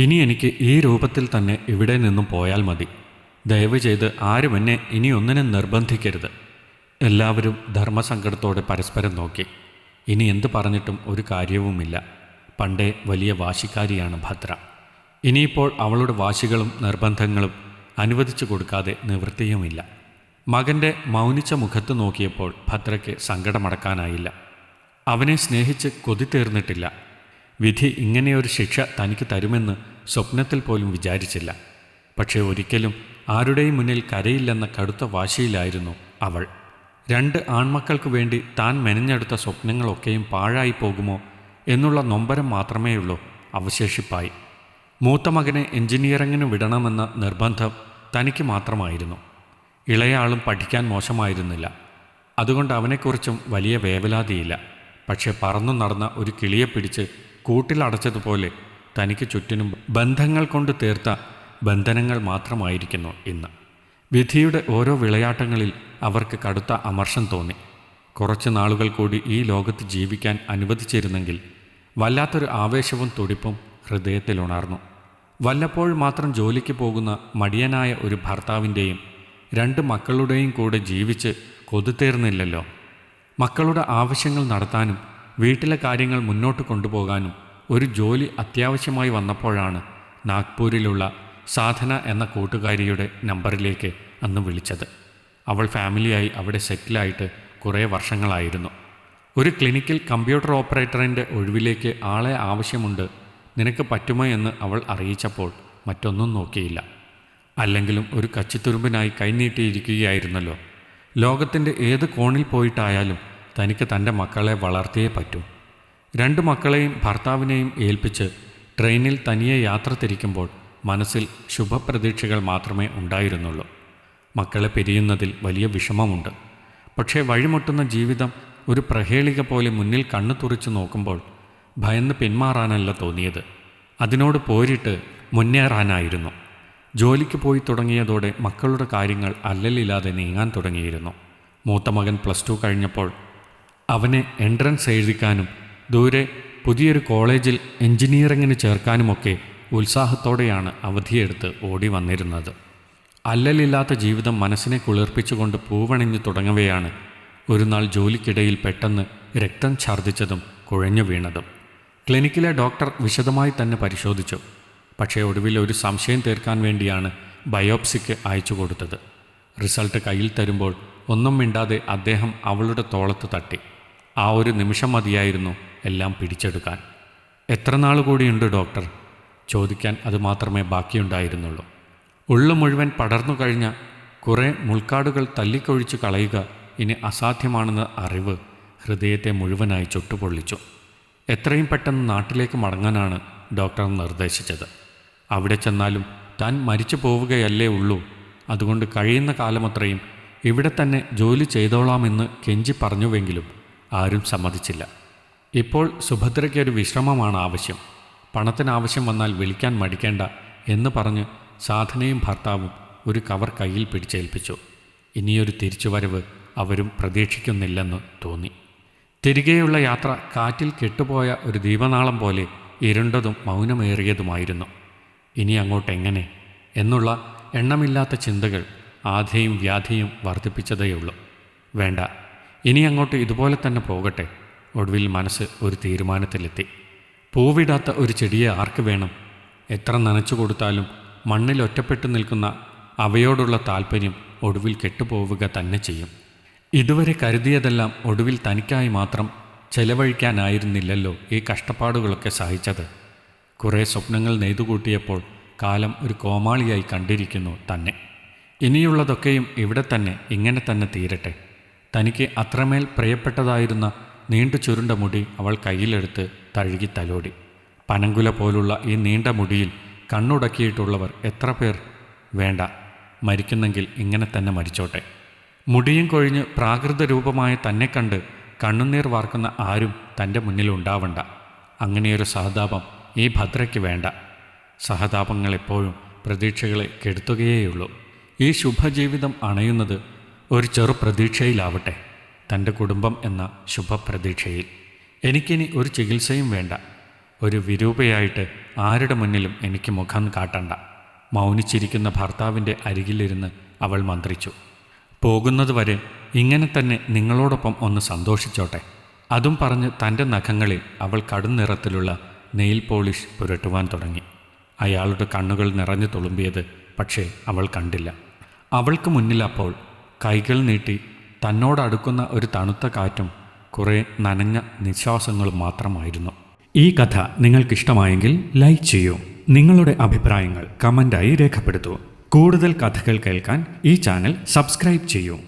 ഇനി എനിക്ക് ഈ രൂപത്തിൽ തന്നെ ഇവിടെ നിന്നും പോയാൽ മതി. ദയവ് ചെയ്ത് ആരും എന്നെ ഇനി ഒന്നിനും നിർബന്ധിക്കരുത്. എല്ലാവരും ധർമ്മസങ്കടത്തോടെ പരസ്പരം നോക്കി. ഇനി എന്ത് പറഞ്ഞിട്ടും ഒരു കാര്യവുമില്ല. പണ്ടേ വലിയ വാശിക്കാരിയാണ് ഭദ്ര. ഇനിയിപ്പോൾ അവളുടെ വാശികളും നിർബന്ധങ്ങളും അനുവദിച്ചു കൊടുക്കാതെ നിവൃത്തിയുമില്ല. മകന്റെ മൗനിച്ച മുഖത്ത് നോക്കിയപ്പോൾ ഭദ്രയ്ക്ക് സങ്കടമടക്കാനായില്ല. അവനെ സ്നേഹിച്ച് കൊതി തീർന്നിട്ടില്ല വിധി ഇങ്ങനെയൊരു ശിക്ഷ തനിക്ക് തരുമെന്ന് സ്വപ്നത്തിൽ പോലും വിചാരിച്ചില്ല. പക്ഷേ ഒരിക്കലും ആരുടെയും മുന്നിൽ കരയില്ലെന്ന കടുത്ത വാശിയിലായിരുന്നു അവൾ. രണ്ട് ആൺമക്കൾക്ക് വേണ്ടി താൻ മെനഞ്ഞെടുത്ത സ്വപ്നങ്ങളൊക്കെയും പാഴായി പോകുമോ എന്നുള്ള നൊമ്പരം മാത്രമേയുള്ളൂ അവശേഷിപ്പായി. മൂത്ത മകനെ എഞ്ചിനീയറിങ്ങിന് വിടണമെന്ന നിർബന്ധം തനിക്ക് മാത്രമായിരുന്നു. ഇളയാളും പഠിക്കാൻ മോശമായിരുന്നില്ല. അതുകൊണ്ട് അവനെക്കുറിച്ചും വലിയ വേവലാതിയില്ല. പക്ഷേ പറന്നു നടന്ന ഒരു കിളിയെ പിടിച്ച് കൂട്ടിലടച്ചതുപോലെ തനിക്ക് ചുറ്റിനും ബന്ധങ്ങൾ കൊണ്ട് തീർത്ത ബന്ധനങ്ങൾ മാത്രമായിരിക്കുന്നു ഇന്ന്. വിധിയുടെ ഓരോ വിളയാട്ടങ്ങളിൽ അവർക്ക് കടുത്ത അമർഷം തോന്നി. കുറച്ച് നാളുകൾ കൂടി ഈ ലോകത്ത് ജീവിക്കാൻ അനുവദിച്ചിരുന്നെങ്കിൽ വല്ലാത്തൊരു ആവേശവും തുടിപ്പും ഹൃദയത്തിലുണർന്നു വല്ലപ്പോൾ മാത്രം ജോലിക്ക് പോകുന്ന മടിയനായ ഒരു ഭർത്താവിന്റെയും രണ്ട് മക്കളുടെയും കൂടെ ജീവിച്ച് കൊതുതീർന്നില്ലല്ലോ. മക്കളുടെ ആവശ്യങ്ങൾ നടത്താനും വീട്ടിലെ കാര്യങ്ങൾ മുന്നോട്ട് കൊണ്ടുപോകാനും ഒരു ജോലി അത്യാവശ്യമായി വന്നപ്പോഴാണ് നാഗ്പൂരിലുള്ള സാധന എന്ന കൂട്ടുകാരിയുടെ നമ്പറിലേക്ക് അന്ന് വിളിച്ചത്. അവൾ ഫാമിലിയായി അവിടെ സെറ്റിലായിട്ട് കുറേ വർഷങ്ങളായിരുന്നു. ഒരു ക്ലിനിക്കിൽ കമ്പ്യൂട്ടർ ഓപ്പറേറ്ററിന്റെ ഒഴിവിലേക്ക് ആളെ ആവശ്യമുണ്ട് നിനക്ക് പറ്റുമോ എന്ന് അവൾ അറിയിച്ചപ്പോൾ മറ്റൊന്നും നോക്കിയില്ല. അല്ലെങ്കിലും ഒരു കച്ചിത്തുരുമ്പിനായി കൈനീട്ടിയിരിക്കുകയായിരുന്നല്ലോ ലോകത്തിന്റെ ഏത് കോണിൽ പോയിട്ടായാലും തനിക്ക് തന്റെ മക്കളെ വളർത്തിയേ പറ്റൂ. രണ്ട് മക്കളെയും ഭർത്താവിനെയും ഏൽപ്പിച്ച് ട്രെയിനിൽ തനിയെ യാത്ര തിരിക്കുമ്പോൾ മനസ്സിൽ ശുഭപ്രതീക്ഷകൾ മാത്രമേ ഉണ്ടായിരുന്നുള്ളൂ. മക്കളെ പിരിയുന്നതിൽ വലിയ വിഷമമുണ്ട്. പക്ഷേ വഴിമുട്ടുന്ന ജീവിതം ഒരു പ്രഹേളിക പോലെ മുന്നിൽ കണ്ണു തുറിച്ചു നോക്കുമ്പോൾ ഭയന്ന് പിന്മാറാനല്ല തോന്നിയത്. അതിനോട് പോരിട്ട് മുന്നേറാനായിരുന്നു. ജോലിക്ക് പോയി തുടങ്ങിയതോടെ മക്കളുടെ കാര്യങ്ങൾ അല്ലലില്ലാതെ നീങ്ങാൻ തുടങ്ങിയിരുന്നു. മൂത്ത മകൻ പ്ലസ് ടു കഴിഞ്ഞപ്പോൾ അവനെ എൻട്രൻസ് എഴുതിക്കാനും ദൂരെ പുതിയൊരു കോളേജിൽ എൻജിനീയറിങ്ങിന് ചേർക്കാനുമൊക്കെ ഉത്സാഹത്തോടെയാണ് അവധിയെടുത്ത് ഓടി വന്നിരുന്നത്. അല്ലലില്ലാത്ത ജീവിതം മനസ്സിനെ കുളിർപ്പിച്ചുകൊണ്ട് പൂവണിഞ്ഞു തുടങ്ങവെയാണ് ഒരു നാൾ ജോലിക്കിടയിൽ പെട്ടെന്ന് രക്തം ഛർദ്ദിച്ചതും കുഴഞ്ഞു വീണതും. ക്ലിനിക്കിലെ ഡോക്ടർ വിശദമായി തന്നെ പരിശോധിച്ചു. പക്ഷേ ഒടുവിൽ ഒരു സംശയം തീർക്കാൻ വേണ്ടിയാണ് ബയോപ്സിക്ക് അയച്ചു കൊടുത്തത്. റിസൾട്ട് കയ്യിൽ തരുമ്പോൾ ഒന്നും മിണ്ടാതെ അദ്ദേഹം അവളുടെ തോളത്ത് തട്ടി. ആ ഒരു നിമിഷം മതിയായിരുന്നു എല്ലാം പിടിച്ചെടുക്കാൻ. എത്ര നാൾ കൂടിയുണ്ട് ഡോക്ടർ? ചോദിക്കാൻ അത് മാത്രമേ ബാക്കിയുണ്ടായിരുന്നുള്ളൂ. ഉള്ളു മുഴുവൻ പടർന്നു കഴിഞ്ഞ കുറേ മുൾക്കാടുകൾ തല്ലിക്കൊഴിച്ച് കളയുക ഇനി അസാധ്യമാണെന്ന അറിവ് ഹൃദയത്തെ മുഴുവനായി ചുട്ടുപൊള്ളിച്ചു. എത്രയും പെട്ടെന്ന് നാട്ടിലേക്ക് മടങ്ങാനാണ് ഡോക്ടർ നിർദ്ദേശിച്ചത്. അവിടെ ചെന്നാലും താൻ മരിച്ചു പോവുകയല്ലേ ഉള്ളൂ. അതുകൊണ്ട് കഴിയുന്ന കാലമത്രയും ഇവിടെ തന്നെ ജോലി ചെയ്തോളാമെന്ന് കെഞ്ചി പറഞ്ഞുവെങ്കിലും ആരും സമ്മതിച്ചില്ല. ഇപ്പോൾ സുഭദ്രയ്ക്ക് ഒരു വിശ്രമമാണ് ആവശ്യം. പണത്തിന് ആവശ്യം വന്നാൽ വിളിക്കാൻ മടിക്കേണ്ട എന്ന് പറഞ്ഞ് സാധനയും ഭർത്താവും ഒരു കവർ കയ്യിൽ പിടിച്ചേൽപ്പിച്ചു. ഇനിയൊരു തിരിച്ചുവരവ് അവരും പ്രതീക്ഷിക്കുന്നില്ലെന്ന് തോന്നി. തിരികെയുള്ള യാത്ര കാറ്റിൽ കെട്ടുപോയ ഒരു ദീപനാളം പോലെ ഇരുണ്ടതും മൗനമേറിയതുമായിരുന്നു. ഇനി അങ്ങോട്ട് എങ്ങനെ എന്നുള്ള എണ്ണമില്ലാത്ത ചിന്തകൾ ആധയും വ്യാധിയും വർദ്ധിപ്പിച്ചതേയുള്ളൂ. വേണ്ട. ഇനി അങ്ങോട്ട് ഇതുപോലെ തന്നെ പോകട്ടെ. ഒടുവിൽ മനസ്സ് ഒരു തീരുമാനത്തിലെത്തി. പൂവിടാത്ത ഒരു ചെടിയെ ആർക്ക് വേണം? എത്ര നനച്ചു കൊടുത്താലും മണ്ണിൽ ഒറ്റപ്പെട്ടു നിൽക്കുന്ന അവയോടുള്ള താല്പര്യം ഒടുവിൽ കെട്ടുപോവുക തന്നെ ചെയ്യും. ഇതുവരെ കരുതിയതെല്ലാം ഒടുവിൽ തനിക്കായി മാത്രം ചെലവഴിക്കാനായിരുന്നില്ലല്ലോ ഈ കഷ്ടപ്പാടുകളൊക്കെ സഹിച്ചത്. കുറേ സ്വപ്നങ്ങൾ നെയ്തുകൂട്ടിയപ്പോൾ കാലം ഒരു കോമാളിയായി കണ്ടിരിക്കുന്നു തന്നെ. ഇനിയുള്ളതൊക്കെയും ഇവിടെ തന്നെ ഇങ്ങനെ തന്നെ തീരട്ടെ. തനിക്ക് അത്രമേൽ പ്രിയപ്പെട്ടതായിരുന്ന നീണ്ടു ചുരുണ്ട മുടി അവൾ കയ്യിലെടുത്ത് തഴുകി തലോടി. പനങ്കുല പോലുള്ള ഈ നീണ്ട മുടിയിൽ കണ്ണുടക്കിയിട്ടുള്ളവർ എത്ര പേർ? വേണ്ട മരിക്കുന്നെങ്കിൽ ഇങ്ങനെ തന്നെ മരിച്ചോട്ടെ. മുടിയും കൊഴിഞ്ഞ് പ്രാകൃത രൂപമായ തന്നെ കണ്ട് കണ്ണുനീർ വാർക്കുന്ന ആരും തന്റെ മുന്നിൽ ഉണ്ടാവണ്ട. അങ്ങനെയൊരു സഹതാപം ഈ ഭദ്രയ്ക്ക് വേണ്ട. സഹതാപങ്ങൾ എപ്പോഴും പ്രതീക്ഷകളെ കെടുത്തുകയേയുള്ളൂ. ഈ ശുഭജീവിതം അണയുന്നത് ഒരു ചെറു പ്രതീക്ഷയിലാവട്ടെ തന്റെ കുടുംബം എന്ന ശുഭപ്രതീക്ഷയിൽ. എനിക്കിനി ഒരു ചികിത്സയും വേണ്ട. ഒരു വിരൂപയായിട്ട് ആരുടെ മുന്നിലും എനിക്ക് മുഖം കാട്ടണ്ട. മൗനിച്ചിരിക്കുന്ന ഭർത്താവിന്റെ അരികിലിരുന്ന് അവൾ മന്ത്രിച്ചു. പോകുന്നതുവരെ ഇങ്ങനെ തന്നെ നിങ്ങളോടൊപ്പം ഒന്ന് സന്തോഷിച്ചോട്ടെ. അതും പറഞ്ഞ് തന്റെ നഖങ്ങളിൽ അവൾ കടും നിറത്തിലുള്ള നെയിൽ പോളിഷ് പുരട്ടുവാൻ തുടങ്ങി. അയാളുടെ കണ്ണുകൾ നിറഞ്ഞു തുളുമ്പിയത് പക്ഷേ അവൾ കണ്ടില്ല. അവൾക്ക് മുന്നിൽ അപ്പോൾ കൈകൾ നീട്ടി തന്നോടടുക്കുന്ന ഒരു തണുത്ത കാറ്റും കുറേ നനഞ്ഞ നിശ്വാസങ്ങളും മാത്രമായിരുന്നു. ഈ കഥ നിങ്ങൾക്കിഷ്ടമായെങ്കിൽ ലൈക്ക് ചെയ്യൂ. നിങ്ങളുടെ അഭിപ്രായങ്ങൾ കമന്റായി രേഖപ്പെടുത്തൂ. കൂടുതൽ കഥകൾ കേൾക്കാൻ ഈ ചാനൽ സബ്സ്ക്രൈബ് ചെയ്യൂ.